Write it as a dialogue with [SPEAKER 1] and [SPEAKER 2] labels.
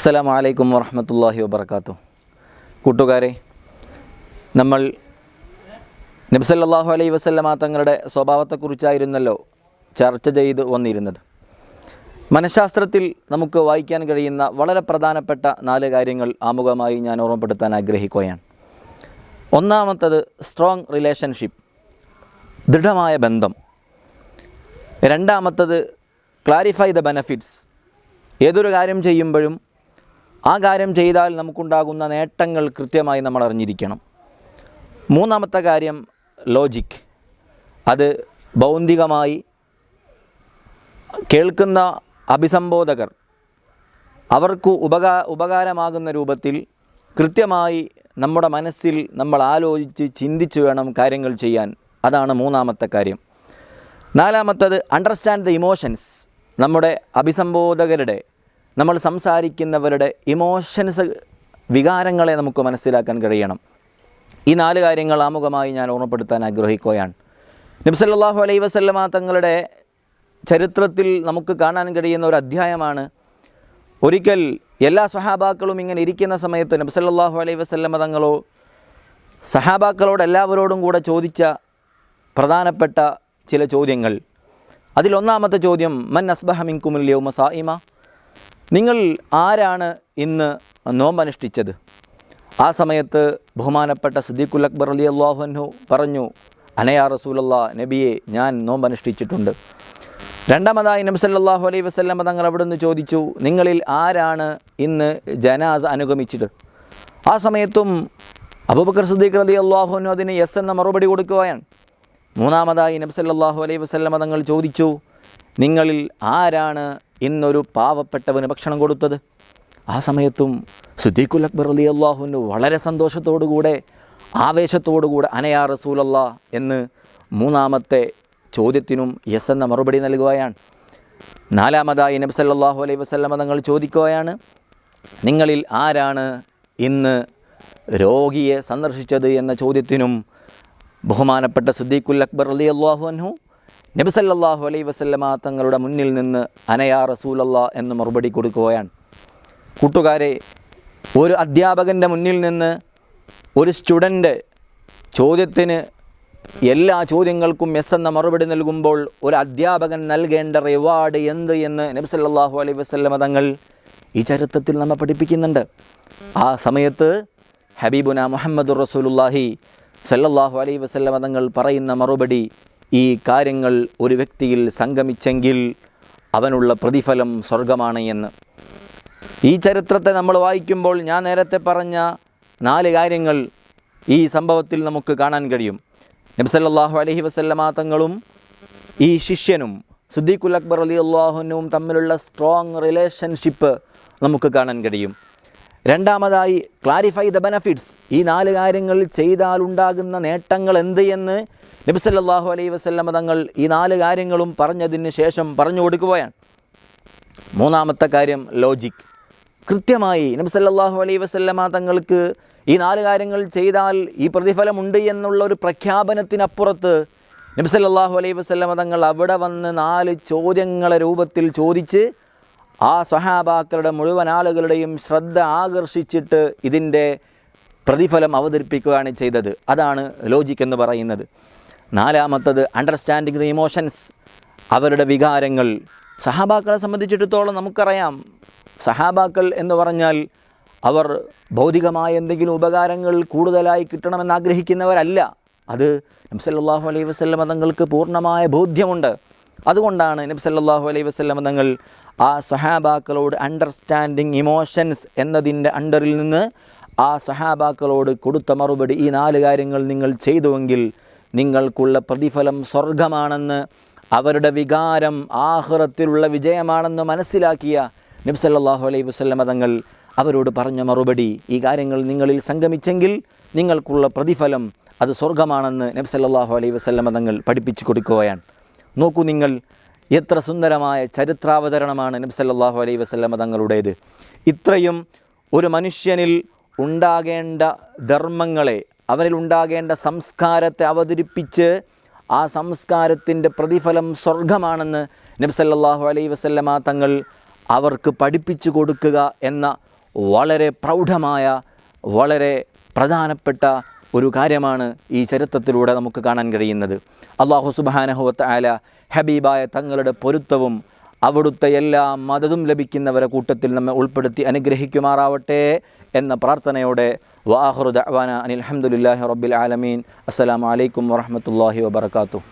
[SPEAKER 1] അസ്സലാമു അലൈക്കും വറഹമത്തല്ലാഹി വബർക്കാത്തു കൂട്ടുകാരെ നമ്മൾ നബ്സല്ലാഹു അലൈഹി വസല്ലമ തങ്ങളുടെ സ്വഭാവത്തെക്കുറിച്ചായിരുന്നല്ലോ ചർച്ച ചെയ്ത് വന്നിരുന്നത്. മനഃശാസ്ത്രത്തിൽ നമുക്ക് വായിക്കാൻ കഴിയുന്ന വളരെ പ്രധാനപ്പെട്ട നാല് കാര്യങ്ങൾ ആമുഖമായി ഞാൻ ഓർമ്മപ്പെടുത്താൻ ആഗ്രഹിക്കുകയാണ്. ഒന്നാമത്തത് സ്ട്രോങ് റിലേഷൻഷിപ്പ് ദൃഢമായ ബന്ധം. രണ്ടാമത്തത് ക്ലാരിഫൈ ദ ബെനഫിറ്റ്സ് ഏതൊരു കാര്യം ചെയ്യുമ്പോഴും ആ കാര്യം ചെയ്താൽ നമുക്കുണ്ടാകുന്ന നേട്ടങ്ങൾ കൃത്യമായി നമ്മൾ അറിഞ്ഞിരിക്കണം. മൂന്നാമത്തെ കാര്യം ലോജിക് അത് ബൗദ്ധികമായി കേൾക്കുന്ന അഭിസംബോധകർ അവർക്ക് ഉപകാ ഉപകാരമാകുന്ന രൂപത്തിൽ കൃത്യമായി നമ്മുടെ മനസ്സിൽ നമ്മൾ ആലോചിച്ച് ചിന്തിച്ച് വേണം കാര്യങ്ങൾ ചെയ്യാൻ. അതാണ് മൂന്നാമത്തെ കാര്യം. നാലാമത്തത് അണ്ടർസ്റ്റാൻഡ് ദ ഇമോഷൻസ് നമ്മുടെ അഭിസംബോധകരുടെ നമ്മൾ സംസാരിക്കുന്നവരുടെ ഇമോഷൻസ് വികാരങ്ങളെ നമുക്ക് മനസ്സിലാക്കാൻ കഴിയണം. ഈ നാല് കാര്യങ്ങൾ ആമുഖമായി ഞാൻ ഓർമ്മപ്പെടുത്താൻ ആഗ്രഹിക്കുകയാണ്. നബ്സല്ലാഹു അലൈ വസല്ലമ തങ്ങളുടെ ചരിത്രത്തിൽ നമുക്ക് കാണാൻ കഴിയുന്ന ഒരു അധ്യായമാണ്. ഒരിക്കൽ എല്ലാ സഹാബാക്കളും ഇങ്ങനെ ഇരിക്കുന്ന സമയത്ത് നബ്സല്ലാഹു അലൈ വസല്ലമ തങ്ങളോ സഹാബാക്കളോട് എല്ലാവരോടും കൂടെ ചോദിച്ച പ്രധാനപ്പെട്ട ചില ചോദ്യങ്ങൾ. അതിലൊന്നാമത്തെ ചോദ്യം മൻ അസ്ബഹ മിൻകുമുൽ യൗമ നിങ്ങൾ ആരാണ് ഇന്ന് നോമ്പനുഷ്ഠിച്ചത്? ആ സമയത്ത് ബഹുമാനപ്പെട്ട സിദ്ദീഖുൽ അക്ബർ അലി അള്ളാഹുനു പറഞ്ഞു അനയാ റസൂലല്ല നബിയെ ഞാൻ നോമ്പനുഷ്ഠിച്ചിട്ടുണ്ട്. രണ്ടാമതായി നബി സല്ലല്ലാഹു അലൈഹി വസ്ലം തങ്ങൾ അവിടെ നിന്ന് ചോദിച്ചു നിങ്ങളിൽ ആരാണ് ഇന്ന് ജനാസ് അനുഗമിച്ചത്? ആ സമയത്തും അബൂബക്കർ സിദ്ദീഖ് അലി അള്ളാഹുനു അതിന് യെസ് എന്ന മറുപടി കൊടുക്കുകയാണ്. മൂന്നാമതായി നബി സല്ലല്ലാഹു അലൈഹി വസ്ലം തങ്ങൾ ചോദിച്ചു നിങ്ങളിൽ ആരാണ് ഇന്നൊരു പാവപ്പെട്ടവന് ഭക്ഷണം കൊടുത്തത്? ആ സമയത്തും സുദ്ദീഖുൽ അക്ബർ അലി അള്ളാഹുവിന് വളരെ സന്തോഷത്തോടുകൂടെ ആവേശത്തോടുകൂടെ അനയാ റസൂലല്ല എന്ന് മൂന്നാമത്തെ ചോദ്യത്തിനും യെസ് എന്ന മറുപടി നൽകുകയാണ്. നാലാമതായി നബി സല്ലല്ലാഹു അലൈഹി വസ്ലമ തങ്ങൾ ചോദിക്കുകയാണ് നിങ്ങളിൽ ആരാണ് ഇന്ന് രോഗിയെ സന്ദർശിച്ചത് എന്ന ചോദ്യത്തിനും ബഹുമാനപ്പെട്ട സുദ്ദീഖുൽ അക്ബർ അലി അള്ളാഹു അൻഹു നബി അലൈ വസല്ലമ തങ്ങളുടെ മുന്നിൽ നിന്ന് അനയാ റസൂലല്ല എന്ന് മറുപടി കൊടുക്കുകയാണ്. കൂട്ടുകാരെ ഒരു അധ്യാപകന്റെ മുന്നിൽ നിന്ന് ഒരു സ്റ്റുഡന്റ് ചോദ്യത്തിന് എല്ലാ ചോദ്യങ്ങൾക്കും എസ് എന്ന മറുപടി നൽകുമ്പോൾ ഒരു അധ്യാപകൻ നൽകേണ്ട റിവാർഡ് എന്ത് എന്ന് നബി അലൈ അലൈഹി വസല്ലമ തങ്ങൾ ഈ ചരിത്രത്തിൽ നമ്മെ പഠിപ്പിക്കുന്നുണ്ട്. ആ സമയത്ത് ഹബീബുന മുഹമ്മദ് റസൂലുല്ലാഹി സല്ലല്ലാഹു അലൈ വസല്ലമ തങ്ങൾ പറയുന്ന മറുപടി ഈ കാര്യങ്ങൾ ഒരു വ്യക്തിയിൽ സംഗമിച്ചെങ്കിൽ അവനുള്ള പ്രതിഫലം സ്വർഗമാണ് എന്ന്. ഈ ചരിത്രത്തെ നമ്മൾ വായിക്കുമ്പോൾ ഞാൻ നേരത്തെ പറഞ്ഞ നാല് കാര്യങ്ങൾ ഈ സംഭവത്തിൽ നമുക്ക് കാണാൻ കഴിയും. നബ്സല്ലാഹു അലഹി വസല്ലമ തങ്ങളും ഈ ശിഷ്യനും സുദ്ദീഖുൽ അക്ബർ അലി അള്ളാഹുനും തമ്മിലുള്ള സ്ട്രോങ് റിലേഷൻഷിപ്പ് നമുക്ക് കാണാൻ കഴിയും. രണ്ടാമതായി ക്ലാരിഫൈ ദ ബെനഫിറ്റ്സ് ഈ നാല് കാര്യങ്ങൾ ചെയ്താലുണ്ടാകുന്ന നേട്ടങ്ങൾ എന്ത് എന്ന് നബിസല്ലാഹു അലൈ വസല്ലമ തങ്ങൾ ഈ നാല് കാര്യങ്ങളും പറഞ്ഞതിന് ശേഷം പറഞ്ഞു കൊടുക്കുകയാണ്. മൂന്നാമത്തെ കാര്യം ലോജിക് കൃത്യമായി നബി സല്ലല്ലാഹു അലൈഹി വസല്ലമ തങ്ങൾക്ക് ഈ നാല് കാര്യങ്ങൾ ചെയ്താൽ ഈ പ്രതിഫലമുണ്ട് എന്നുള്ള ഒരു പ്രഖ്യാപനത്തിനപ്പുറത്ത് നബി സല്ലല്ലാഹു അലൈഹി വസല്ലമ തങ്ങൾ അവിടെ വന്ന് നാല് ചോദ്യങ്ങളെ രൂപത്തിൽ ചോദിച്ച് ആ സഹാബാക്കളുടെ മുഴുവൻ ആളുകളുടെയും ശ്രദ്ധ ആകർഷിച്ചിട്ട് ഇതിന്റെ പ്രതിഫലം അവതരിപ്പിക്കുകയാണ് ചെയ്തത്. അതാണ് ലോജിക് എന്ന് പറയുന്നത്. നാലാമത്തത് അണ്ടർസ്റ്റാൻഡിങ് ദ ഇമോഷൻസ് അവരുടെ വികാരങ്ങൾ. സഹാബാക്കളെ സംബന്ധിച്ചിടത്തോളം നമുക്കറിയാം. സഹാബാക്കൾ എന്ന് പറഞ്ഞാൽ അവർ ഭൗതികമായ എന്തെങ്കിലും ഉപകാരങ്ങൾ കൂടുതലായി കിട്ടണമെന്ന് ആഗ്രഹിക്കുന്നവരല്ല. അത് നബ്സല്ലാഹു അലൈഹി വസ്ലമ തങ്ങൾക്ക് പൂർണമായ ബോധ്യമുണ്ട്. അതുകൊണ്ടാണ് നബ്സല്ലാഹു അലൈഹി വസ്ലമ തങ്ങൾ ആ സഹാബാക്കളോട് അണ്ടർസ്റ്റാൻഡിങ് ഇമോഷൻസ് എന്നതിന്റെ അണ്ടറിൽ നിന്ന് ആ സഹാബാക്കളോട് കൊടുത്ത മറുപടി ഈ നാല് കാര്യങ്ങൾ നിങ്ങൾ ചെയ്തുവെങ്കിൽ നിങ്ങൾക്കുള്ള പ്രതിഫലം സ്വർഗമാണെന്ന് അവരുടെ വികാരം ആഹ്റത്തിലുള്ള വിജയമാണെന്ന് മനസ്സിലാക്കിയ നബ്സല്ലാഹു അലൈഹി വസ്ലമ തങ്ങൾ അവരോട് പറഞ്ഞ മറുപടി ഈ കാര്യങ്ങൾ നിങ്ങളിൽ സംഗമിച്ചെങ്കിൽ നിങ്ങൾക്കുള്ള പ്രതിഫലം അത് സ്വർഗമാണെന്ന് നബ്സല്ലാഹു അലൈഹി വസ്ലമ തങ്ങൾ പഠിപ്പിച്ചു കൊടുക്കുകയാണ്. നോക്കൂ നിങ്ങൾ എത്ര സുന്ദരമായ ചരിത്രാവതരണമാണ് നബ്സല്ലാഹു അലൈഹി വസ്ലമ തങ്ങളുടേത്. ഇത്രയും ഒരു മനുഷ്യനിൽ ഉണ്ടാകേണ്ട ധർമ്മങ്ങളെ അവനിൽ ഉണ്ടാകേണ്ട സംസ്കാരത്തെ അവതരിപ്പിച്ച് ആ സംസ്കാരത്തിന്റെ പ്രതിഫലം സ്വർഗമാണെന്ന് നബ്സല്ലാഹു അലൈ വസല്ലമ തങ്ങൾ അവർക്ക് പഠിപ്പിച്ചു കൊടുക്കുക എന്ന വളരെ പ്രൗഢമായ വളരെ പ്രധാനപ്പെട്ട ഒരു കാര്യമാണ് ഈ ചരിത്രത്തിലൂടെ നമുക്ക് കാണാൻ കഴിയുന്നത്. അള്ളാഹു സുബാനഹുവത്ത് ആല ഹബീബായ തങ്ങളുടെ പൊരുത്തവും അവിടുത്തെ എല്ലാ മതതും ലഭിക്കുന്നവരെ കൂട്ടത്തിൽ നമ്മെ ഉൾപ്പെടുത്തി അനുഗ്രഹിക്കുമാറാവട്ടെ എന്ന പ്രാർത്ഥനയോടെ വാഹുർ ദഅ്വാന അനിൽ അൽഹംദുലില്ലാഹി റബ്ബിൽ ആലമീൻ. അസ്സലാമു അലൈക്കും വറഹ്മത്തുള്ളാഹി വബറകാതുഹു.